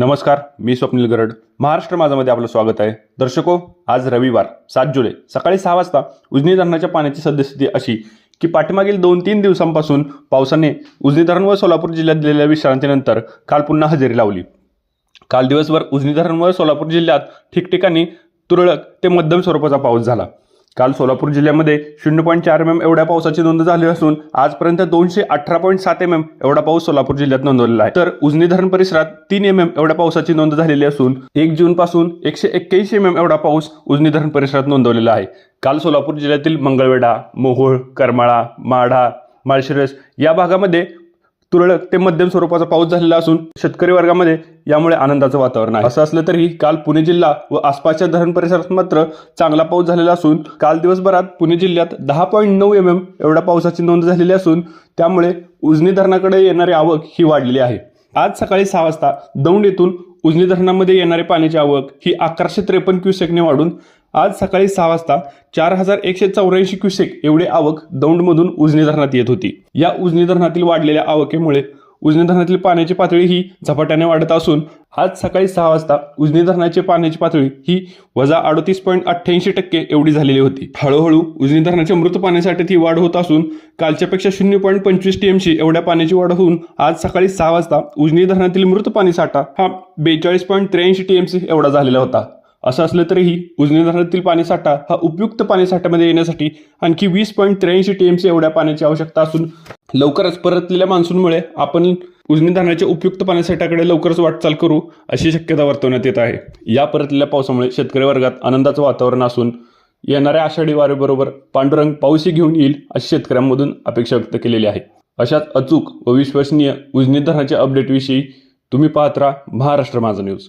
नमस्कार मी स्वप्नील गरड. महाराष्ट्र माझामध्ये आपलं स्वागत आहे. दर्शको आज रविवार सात जुलै सकाळी सहा वाजता उजनी धरणाच्या पाण्याची सद्यस्थिती अशी की पाठीमागील दोन तीन दिवसांपासून पावसाने उजनी धरण व सोलापूर जिल्ह्यात दिलेल्या विश्रांतीनंतर काल पुन्हा हजेरी लावली. काल दिवसभर उजनी धरण व सोलापूर जिल्ह्यात ठिकठिकाणी तुरळक ते मध्यम स्वरूपाचा पाऊस झाला. काल सोलापूर जिल्ह्यामध्ये शून्य पॉईंट चार एम एम एवढ्या पावसाची नोंद झाली असून आजपर्यंत दोनशे अठरा पॉईंट सात एम एम एवढा पाऊस सोलापूर जिल्ह्यात नोंदवलेला आहे. तर उजनी धरण परिसरात तीन एम एम एवढ्या पावसाची नोंद झालेली असून एक जून पासून एकशे एक्क्याऐंशी एम एम एवढा पाऊस उजनी धरण परिसरात नोंदवलेला आहे. काल सोलापूर जिल्ह्यातील मंगळवेढा मोहोळ करमाळा माढा माळशिरस या भागामध्ये तुरळक ते मध्यम स्वरूपाचा पाऊस झालेला असून शेतकरी वर्गामध्ये यामुळे आनंदाचं वातावरण आहे. असं असलं तरी काल पुणे जिल्हा व आसपासच्या धरण परिसरात मात्र चांगला पाऊस झालेला असून काल दिवसभरात पुणे जिल्ह्यात दहा पॉईंट नऊ एम एम एवढ्या पावसाची नोंद झालेली असून त्यामुळे उजनी धरणाकडे येणारी आवक ही वाढलेली आहे. आज सकाळी सहा वाजता दौंड येथून उजनी धरणामध्ये येणारी पाण्याची आवक ही अकराशे त्रेपन्न क्युसेकने वाढून आज सकाळी सहा वाजता चार हजार एकशे चौऱ्याऐंशी क्युसेक एवढी आवक दौंडमधून उजनी धरणात येत होती. या उजनी धरणातील वाढलेल्या आवकेमुळे उजनी धरणातील पाण्याची पातळी ही झपाट्याने वाढत असून आज सकाळी सहा वाजता उजनी धरणाची पाण्याची पातळी ही वजा अडतीस पॉईंट अठ्ठ्याऐंशी टक्के एवढी झालेली होती. हळूहळू उजनी धरणाच्या मृत पाण्यासाठी ती वाढ होत असून कालच्यापेक्षा शून्य पॉईंट पंचवीस टीएमसी एवढ्या पाण्याची वाढ होऊन आज सकाळी सहा वाजता उजनी धरणातील मृत पाणी साठा हा बेचाळीस पॉईंट त्र्याऐंशी टीएमसी एवढा झालेला होता. असं असलं तरीही उजनी धरणातील पाणीसाठा हा उपयुक्त पाणीसाठ्यामध्ये येण्यासाठी आणखी वीस पॉईंट त्र्याऐंशी टीएमसी एवढ्या पाण्याची आवश्यकता असून लवकरच परतलेल्या मान्सूनमुळे आपण उजनी धरणाच्या उपयुक्त पाण्यासाठ्याकडे लवकरच वाटचाल करू अशी शक्यता वर्तवण्यात येत आहे. या परतलेल्या पावसामुळे शेतकरी वर्गात आनंदाचं वातावरण असून येणाऱ्या आषाढी वारेबरोबर पांडुरंग पाऊसही घेऊन येईल अशी शेतकऱ्यांमधून अपेक्षा व्यक्त केलेली आहे. अशाच अचूक व विश्वसनीय उजनी धरणाच्या अपडेटविषयी तुम्ही पाहत राहा महाराष्ट्र माझा न्यूज